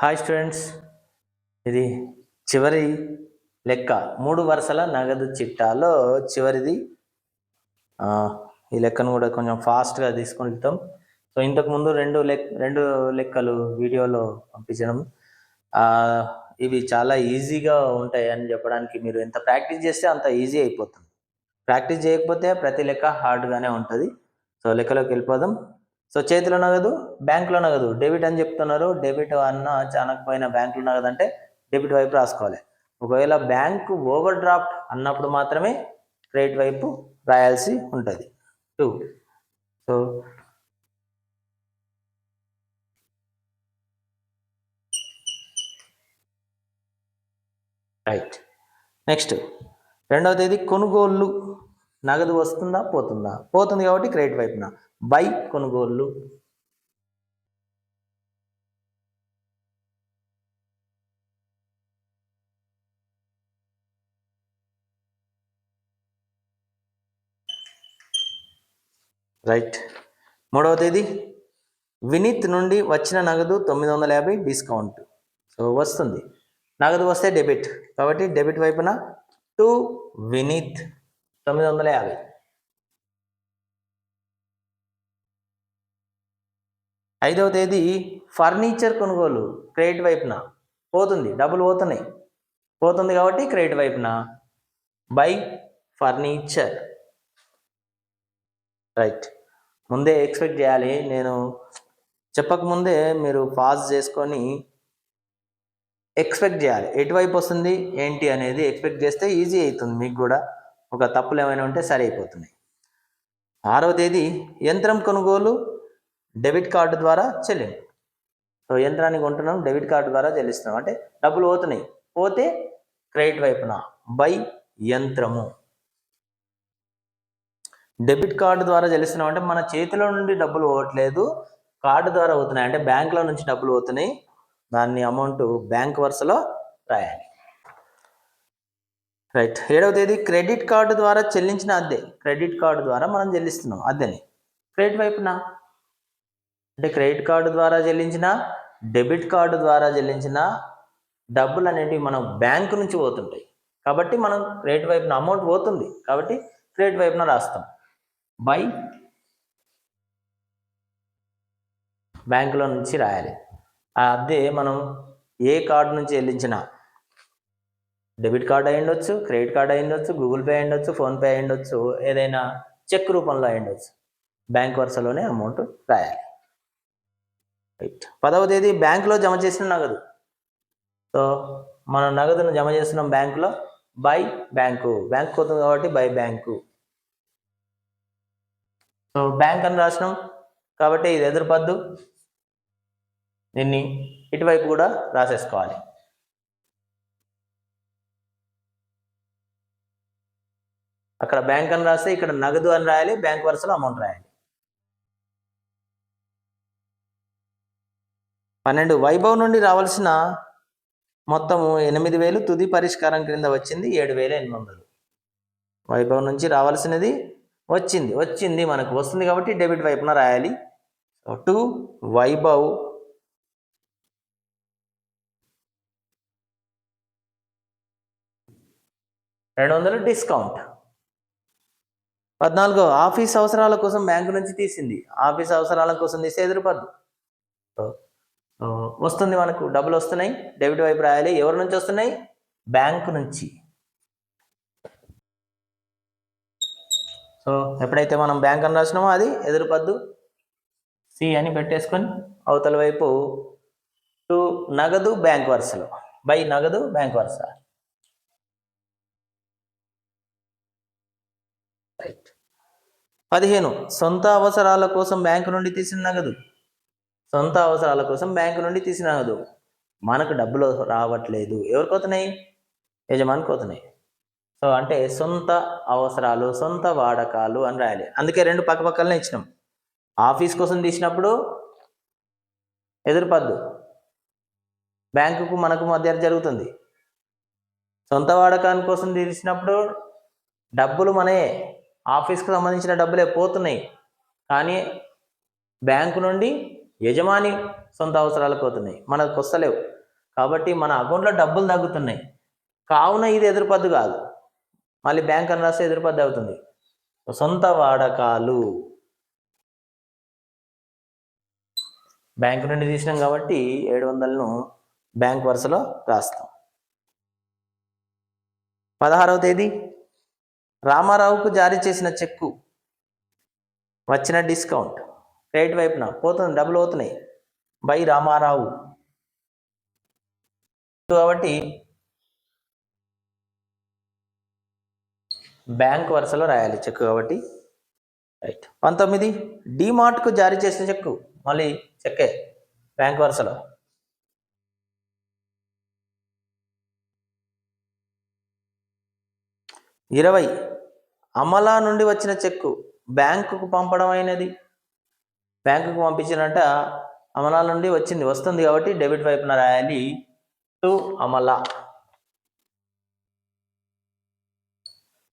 Hi students ఇది చివరి లెక్క. మూడు వరుసల నగదు చిట్టాలో చివరిది. ఈ లెక్కను కూడా కొంచెం ఫాస్ట్గా తీసుకుంటాం సో ఇంతకుముందు రెండు లెక్ రెండు లెక్కలు వీడియోలో పంపించడం. ఇవి చాలా ఈజీగా ఉంటాయి అని చెప్పడానికి మీరు ఎంత ప్రాక్టీస్ చేస్తే అంత ఈజీ అయిపోతుంది. ప్రాక్టీస్ చేయకపోతే ప్రతి లెక్క హార్డ్గానే ఉంటుంది. సో లెక్కలోకి వెళ్ళిపోదాం. సో చేతిలో నగదు బ్యాంకులో నగదు. డెబిట్ అని చెప్తున్నారు. డెబిట్ అన్న చానకపోయిన బ్యాంకులో నగదు అంటే డెబిట్ వైపు రాసుకోవాలి. ఒకవేళ బ్యాంకు ఓవర్ డ్రాఫ్ట్ అన్నప్పుడు మాత్రమే క్రెడిట్ వైపు రాయాల్సి ఉంటుంది. టూ. So right. నెక్స్ట్. రెండవ తేదీ కొనుగోళ్ళు నగదు వస్తుందా? పోతుందా? పోతుంది కాబట్టి క్రెడిట్ వైపున. బై కొనుగోళ్ళు రైట్. మూడవ తేదీ. వినీత్ నుండి వచ్చిన నగదు తొమ్మిది వందల యాభై డిస్కౌంట్. సో వస్తుంది. నగదు వస్తే డెబిట్. కాబట్టి డెబిట్ వైపున టు వినీత్ తొమ్మిది వందల యాభై. ఐదవ తేదీ ఫర్నిచర్ కొనుగోలు క్రెడిట్ వైపున. పోతుంది డబ్బులు పోతున్నాయి. పోతుంది కాబట్టి క్రెడిట్ వైపున. By furniture. రైట్. ముందే ఎక్స్పెక్ట్ చేయాలి. నేను చెప్పకముందే మీరు పాజ్ చేసుకొని ఎక్స్పెక్ట్ చేయాలి. ఎటువైపు వస్తుంది ఏంటి అనేది ఎక్స్పెక్ట్ చేస్తే ఈజీ అవుతుంది మీకు కూడా. ఒక తప్పులు ఏమైనా ఉంటే సరి అయిపోతున్నాయి. ఆరవ తేదీ యంత్రం కొనుగోలు డెబిట్ కార్డు ద్వారా చెల్లింపు. సో యంత్రాన్ని కొంటున్నాం డెబిట్ కార్డు ద్వారా చెల్లిస్తున్నాం. అంటే డబ్బులు పోతున్నాయి. పోతే క్రెడిట్ వైపున బై యంత్రము. డెబిట్ కార్డు ద్వారా చెల్లిస్తున్నాం అంటే మన చేతిలో నుండి డబ్బులు పోవట్లేదు. కార్డు ద్వారా పోతున్నాయి. అంటే బ్యాంకులో నుంచి డబ్బులు పోతున్నాయి. దాన్ని అమౌంట్ బ్యాంక్ వరుసలో రాయాలి. రైట్. ఏడవ తేదీ క్రెడిట్ కార్డు ద్వారా చెల్లించిన అద్దె. క్రెడిట్ కార్డు ద్వారా మనం చెల్లిస్తున్నాం అద్దెని. క్రెడిట్ వైపున అంటే క్రెడిట్ కార్డు ద్వారా చెల్లించిన డెబిట్ కార్డు ద్వారా చెల్లించిన డబ్బులు అనేటివి మనం బ్యాంకు నుంచి పోతుంటాయి. కాబట్టి మనం క్రెడిట్ వైపున అమౌంట్ పోతుంది. కాబట్టి క్రెడిట్ వైపున రాస్తాం. బై. బ్యాంకులో నుంచి రాయాలి. ఆ అద్దె మనం ఏ కార్డు నుంచి చెల్లించినా డెబిట్ కార్డు అయి ఉండొచ్చు క్రెడిట్ కార్డు అయి ఉండొచ్చు గూగుల్ పే అయి ఉండొచ్చు ఫోన్పే అయి ఉండొచ్చు ఏదైనా చెక్ రూపంలో అయి ఉండొచ్చు. బ్యాంక్ వరుసలోనే అమౌంట్ రాయాలి. రైట్ పదవ తేదీ బ్యాంకులో జమ చేసిన నగదు. సో మనం నగదును జమ చేస్తున్నాం బ్యాంకులో బై బ్యాంకు. బ్యాంక్ పోతుంది కాబట్టి బై బ్యాంకు. సో బ్యాంక్ అని రాసినాం కాబట్టి ఇది ఎదురుపద్దు దీన్ని ఇటువైపు కూడా రాసేసుకోవాలి. అక్కడ బ్యాంక్ అని రాస్తే ఇక్కడ నగదు అని రాయాలి బ్యాంక్ వరుసలో అమౌంట్ రాయాలి. పన్నెండు వైభవ్ నుండి రావాల్సిన మొత్తము ఎనిమిది వేలు తుది పరిష్కారం క్రింద వచ్చింది ఏడు వేల ఎనిమిది వందలు. వైభవ్ నుంచి రావాల్సినది వచ్చింది. వచ్చింది మనకు వస్తుంది కాబట్టి డెబిట్ వైపున రాయాలి. టు వైభవ్. రెండు వందలు డిస్కౌంట్ పద్నాలుగు ఆఫీస్ అవసరాల కోసం బ్యాంకు నుంచి తీసింది. ఆఫీస్ అవసరాల కోసం తీస్తే ఎదురుపద్దు వస్తుంది మనకు. డబ్బులు వస్తున్నాయి. డెబిట్ వైపు రాయాలి. ఎవరి నుంచి వస్తున్నాయి? బ్యాంకు నుంచి. సో ఎప్పుడైతే మనం బ్యాంక్ అని రాసినామో అది ఎదురుపద్దు సి అని పెట్టేసుకొని అవతల వైపు టు నగదు బ్యాంక్ వరుసలో. బై నగదు బ్యాంక్ వరుస. రైట్. పదిహేను. సొంత అవసరాల కోసం బ్యాంకు నుండి తీసిన నగదు. సొంత అవసరాల కోసం బ్యాంకు నుండి తీసినాదు. మనకు డబ్బులు రావట్లేదు. ఎవరికి వస్తున్నాయి యజమానికి పోతున్నాయి సో అంటే సొంత అవసరాలు సొంత వాడకాలు అని రాయాలి. అందుకే రెండు పక్క పక్కలనే ఇచ్చినాం. ఆఫీస్ కోసం తీసినప్పుడు ఎదురుపద్దు. బ్యాంకుకు మనకు మధ్య జరుగుతుంది. సొంత వాడకాని కోసం తీసినప్పుడు డబ్బులు మనే ఆఫీస్కి సంబంధించిన డబ్బులే పోతున్నాయి. కానీ బ్యాంకు నుండి యజమాని సొంత అవసరాలకు అవుతున్నాయి మనకు వస్తలేవు కాబట్టి మన అకౌంట్లో డబ్బులు తగ్గుతున్నాయి. కావున ఇది ఎదురుపద్దు కాదు. మళ్ళీ బ్యాంక్ అని రాస్తే ఎదురుపద్దు అవుతుంది. సొంత వాడకాలు. బ్యాంక్ నుండి తీసినాం కాబట్టి ఏడు వందలను బ్యాంక్ వరుసలో రాస్తాం. పదహారవ తేదీ. రామారావుకు జారీ చేసిన చెక్కు. వచ్చిన డిస్కౌంట్. రైట్ వైపున పోతుంది డబ్బులు అవుతున్నాయి. బై రామారావు. కాబట్టి బ్యాంక్ వరుసలో రాయాలి చెక్ కాబట్టి. రైట్. పంతొమ్మిది డిమార్ట్కు జారీ చేసిన చెక్కు. మళ్ళీ చెక్కే బ్యాంక్ వరుసలో. ఇరవై అమలా నుండి వచ్చిన చెక్కు బ్యాంకుకు పంపడం అయినది. బ్యాంకుకు పంపించినట్ట అమలా నుండి వచ్చింది వస్తుంది కాబట్టి డెబిట్ వైపున రాయాలి. టు అమలా.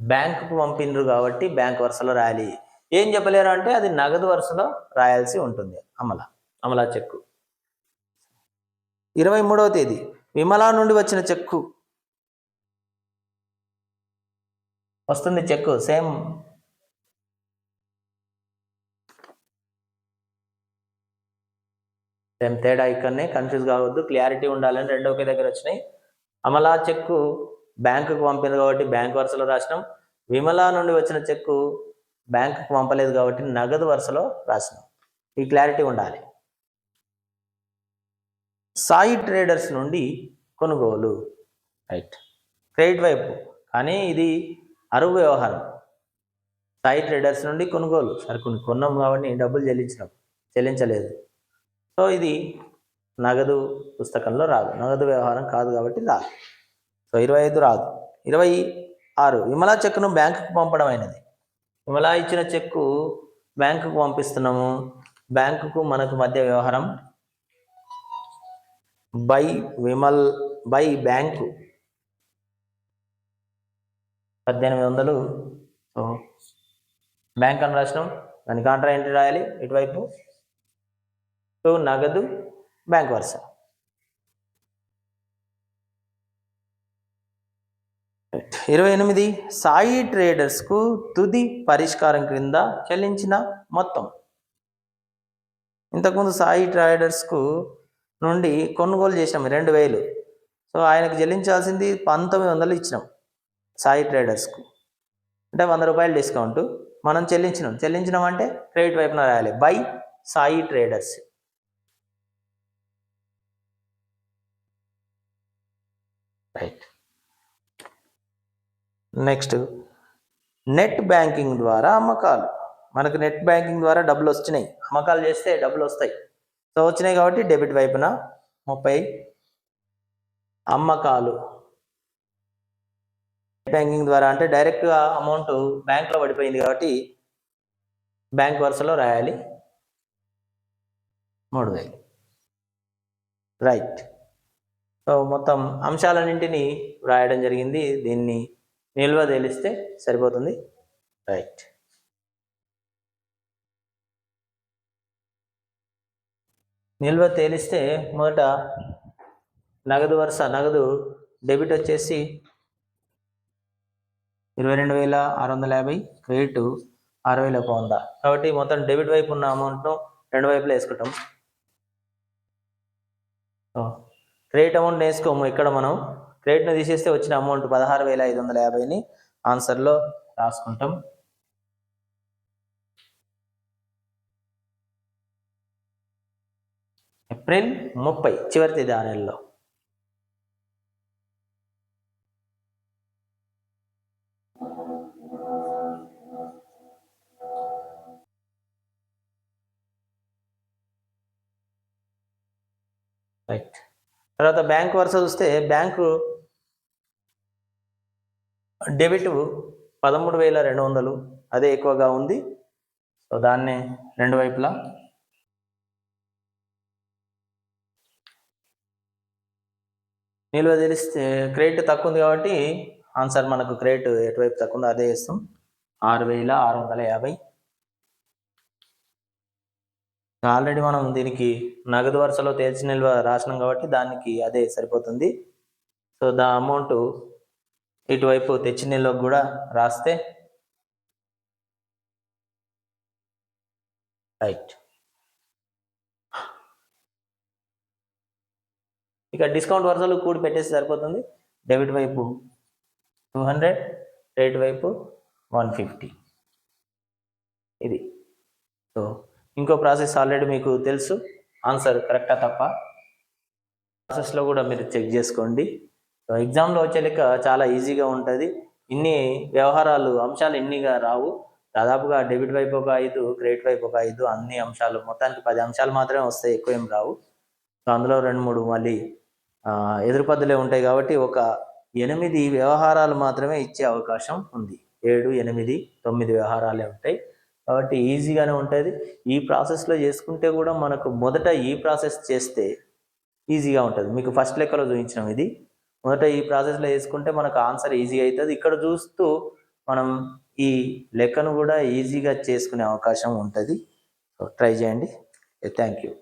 బ్యాంకుకు పంపిండ్రు కాబట్టి బ్యాంక్ వరుసలో రాయాలి. ఏం చెప్పలేరు అంటే అది నగదు వరుసలో రాయాల్సి ఉంటుంది. అమల. అమలా చెక్కు. ఇరవై మూడవ తేదీ. విమలా నుండి వచ్చిన చెక్కు. వస్తుంది చెక్కు సేమ్ సేమ్ తేడా ఇక్కడనే కన్ఫ్యూజ్ కావద్దు క్లారిటీ ఉండాలని రెండు ఒకే దగ్గర వచ్చినాయి. అమలా చెక్కు బ్యాంకుకు పంపింది కాబట్టి బ్యాంక్ వరుసలో రాసినాం. విమలా నుండి వచ్చిన చెక్కు బ్యాంకుకు పంపలేదు కాబట్టి నగదు వరుసలో రాసినాం. ఈ క్లారిటీ ఉండాలి. సాయి ట్రేడర్స్ నుండి కొనుగోలు. రైట్ క్రెడిట్ వైపు. కానీ ఇది అరువు వ్యవహారం. సాయి ట్రేడర్స్ నుండి కొనుగోలు. సరుకుని కొన్నాం కాబట్టి డబ్బులు చెల్లించినాం చెల్లించలేదు. సో ఇది నగదు పుస్తకంలో రాదు. నగదు వ్యవహారం కాదు కాబట్టి రాదు. సో ఇరవై ఐదు రాదు. ఇరవై ఆరు. విమలా చెక్కును బ్యాంకుకు పంపడం అయినది. విమలా ఇచ్చిన చెక్కు బ్యాంకుకు పంపిస్తున్నాము. బ్యాంకుకు మనకు మధ్య వ్యవహారం బై విమల్ బై బ్యాంకు. పద్దెనిమిది వందలు. సో బ్యాంక్ అని రాసినాం. దాని కాంట్రా ఎంట్రీ రాయాలి. ఇటువైపు సో నగదు బ్యాంక్ వరుస. ఇరవై ఎనిమిది సాయి ట్రేడర్స్కు తుది పరిష్కారం క్రింద చెల్లించిన మొత్తం. ఇంతకుముందు సాయి ట్రేడర్స్కు నుండి కొనుగోలు చేసినాం రెండు వేలు. సో ఆయనకు చెల్లించాల్సింది పంతొమ్మిది వందలు ఇచ్చినాం సాయి ట్రేడర్స్కు. అంటే వంద రూపాయలు డిస్కౌంట్ మనం చెల్లించినాం. చెల్లించినాం అంటే క్రెడిట్ వైపున రాయాలి. By Sai traders. Right next net banking ద్వారా అమ్మకాలు. మనకు నెట్ బ్యాంకింగ్ ద్వారా డబ్బులు వచ్చినాయి అమ్మకాలు చేస్తే డబ్బులు వస్తాయి. సో వచ్చినాయి కాబట్టి డెబిట్ వైపున ముప్పై. అమ్మకాలు. నెట్ బ్యాంకింగ్ ద్వారా అంటే డైరెక్ట్గా అమౌంట్ బ్యాంక్లో పడిపోయింది కాబట్టి బ్యాంక్ వరుసలో రాయాలి. మూడు వేలు. రైట్ సో మొత్తం అంశాలన్నింటినీ రాయడం జరిగింది. దీన్ని నిల్వ తేలిస్తే సరిపోతుంది. రైట్. నిల్వ తేలిస్తే మొదట నగదు వరుస నగదు డెబిట్ వచ్చేసి ఇరవై రెండు వేల ఆరు వందల యాభై క్రెడిట్ ఆరు వేల ఒక వంద కాబట్టి మొత్తం డెబిట్ వైపు ఉన్న అమౌంట్ను రెండు వైపులా వేసుకుంటాం. క్రెడిట్ అమౌంట్ వేసుకోము ఇక్కడ మనం క్రెడిట్ను తీసేస్తే వచ్చిన అమౌంట్ పదహారు వేల ఐదు వందల యాభైని ఆన్సర్లో రాసుకుంటాం. ఏప్రిల్ ముప్పై చివరి తేదీ ఆ నెలలో. తర్వాత బ్యాంక్ వరుస చూస్తే బ్యాంకు డెబిట్ పదమూడు వేల రెండు వందలు. అదే ఎక్కువగా ఉంది. సో దాన్నే రెండు వైపులా నిల్వ తెలిస్తే క్రెడిట్ తక్కువ ఉంది కాబట్టి ఆన్సర్ మనకు క్రెడిట్ ఎటువైపు తక్కువ ఉందో అదే ఇస్తాం ఆరు వేల ఆరు వందల యాభై. ఆల్రెడీ మనం దీనికి నగదు వరుసలో తేల్చి నిల్వ రాసినాం కాబట్టి దానికి అదే సరిపోతుంది. సో దా అమౌంట్ ఇటువైపు తెచ్చి నిల్వకు కూడా రాస్తే రైట్ ఇక డిస్కౌంట్ వరుసలు కూడి పెట్టేసి సరిపోతుంది. డెబిట్ వైపు టూ హండ్రెడ్ క్రెడిట్ వైపు వన్ ఫిఫ్టీ ఇది. సో ఇంకో ప్రాసెస్ ఆల్రెడీ మీకు తెలుసు. ఆన్సర్ కరెక్టా తప్ప? ప్రాసెస్లో కూడా మీరు చెక్ చేసుకోండి. ఎగ్జామ్లో వచ్చే లెక్క చాలా ఈజీగా ఉంటుంది. ఇన్ని వ్యవహారాలు అంశాలు ఎన్నిగా రావు. దాదాపుగా డెబిట్ వైపు ఒక ఐదు క్రెడిట్ వైపు ఒక ఐదు అన్ని అంశాలు మొత్తానికి పది అంశాలు మాత్రమే వస్తాయి ఎక్కువ ఏం రావు. సో అందులో రెండు మూడు మళ్ళీ ఎదురుపద్దులే ఉంటాయి కాబట్టి ఒక ఎనిమిది వ్యవహారాలు మాత్రమే ఇచ్చే అవకాశం ఉంది. ఏడు ఎనిమిది తొమ్మిది వ్యవహారాలే ఉంటాయి. కాబట్టి ఈజీగానే ఉంటుంది. ఈ ప్రాసెస్లో చేసుకుంటే కూడా మనకు మొదట ఈ ప్రాసెస్ చేస్తే ఈజీగా ఉంటుంది. మీకు ఫస్ట్ లెక్కలో చూపించినాం ఇది. మొదట ఈ ప్రాసెస్లో చేసుకుంటే మనకు ఆన్సర్ ఈజీ అవుతుంది ఇక్కడ చూస్తూ మనం ఈ లెక్కను కూడా ఈజీగా చేసుకునే అవకాశం ఉంటుంది. సో ట్రై చేయండి. Thank you